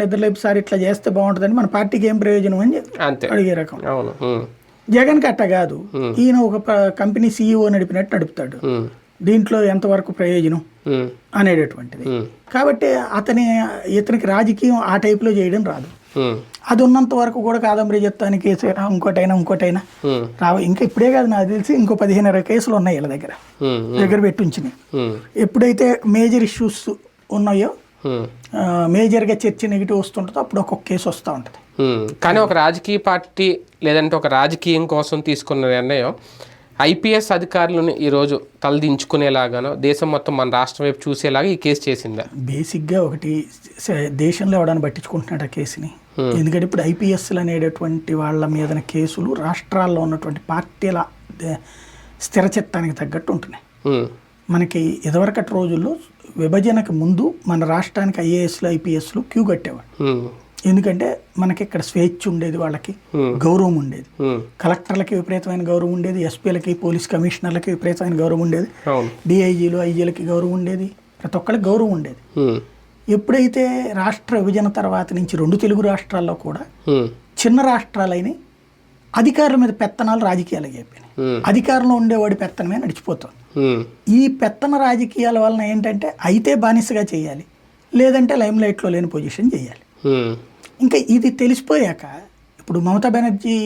నిద్రలేపు sir ఇట్లా చేస్తే బాగుంటుందని మన పార్టీకి ఏం ప్రయోజనం అని అడిగే రకం. జగన్ అట్ట కాదు. ఈయన ఒక కంపెనీ సీఈఓ నడిపినట్టు నడుపుతాడు. దీంట్లో ఎంతవరకు ప్రయోజనం? అనేటటువంటిది. కాబట్టి అతని ఇతనికి రాజకీయం ఆ టైప్లో చేయడం రాదు. అది ఉన్నంత వరకు కూడా కాదంబరి చెప్తానికి కేసైనా ఇంకోటైనా ఇంకోటైనా. రావ ఇంకా ఇప్పుడే కాదు నాకు తెలిసి ఇంకో పదిహేను ఇరవై కేసులు ఉన్నాయి వీళ్ళ దగ్గర. దగ్గర పెట్టుంచినాయి ఎప్పుడైతే మేజర్ ఇష్యూస్ ఉన్నాయో మేజర్గా చర్చ నెగిటివ్ వస్తుంటుందో అప్పుడు ఒక్కొక్క కేసు వస్తూ ఉంటుంది. ఉమ్. కానీ ఒక రాజకీయ పార్టీ లేదంటే ఒక రాజకీయం కోసం తీసుకున్న నిర్ణయం ఐపీఎస్ అధికారులను ఈరోజు తలదించుకునేలాగానో దేశం మొత్తం మన రాష్ట్రం వైపు చూసేలాగా ఈ కేసు చేసిందా? బేసిక్గా ఒకటి దేశంలో ఎవడని పట్టించుకుంటున్నాడు ఆ కేసుని ఎందుకంటే ఇప్పుడు ఐపీఎస్లు అనేటటువంటి వాళ్ళ మీద కేసులు రాష్ట్రాల్లో ఉన్నటువంటి పార్టీల స్థిరచిత్తానికి తగ్గట్టు ఉంటున్నాయి. మనకి ఇదివరకటి రోజుల్లో విభజనకు ముందు మన రాష్ట్రానికి ఐఏఎస్లు ఐపీఎస్లు క్యూ కట్టేవాడు ఎందుకంటే మనకి ఇక్కడ స్వేచ్ఛ ఉండేది వాళ్ళకి గౌరవం ఉండేది. కలెక్టర్లకి విపరీతమైన గౌరవం ఉండేది ఎస్పీలకి పోలీస్ కమిషనర్లకి విపరీతమైన గౌరవం ఉండేది డిఐజీలు ఐజీలకి గౌరవం ఉండేది ప్రతి ఒక్కరికి గౌరవం ఉండేది. ఎప్పుడైతే రాష్ట్ర విభజన తర్వాత నుంచి రెండు తెలుగు రాష్ట్రాల్లో కూడా చిన్న రాష్ట్రాలైన అధికారుల మీద పెత్తనాలు రాజకీయాలు అయిపోయినాయి. అధికారంలో ఉండేవాడి పెత్తనమే నడిచిపోతుంది. ఈ పెత్తన రాజకీయాల వలన ఏంటంటే అయితే బానిసగా చేయాలి లేదంటే లైమ్ లైట్లో లేని పొజిషన్ చేయాలి. ఇంకా ఇది తెలిసిపోయాక ఇప్పుడు మమతా బెనర్జీ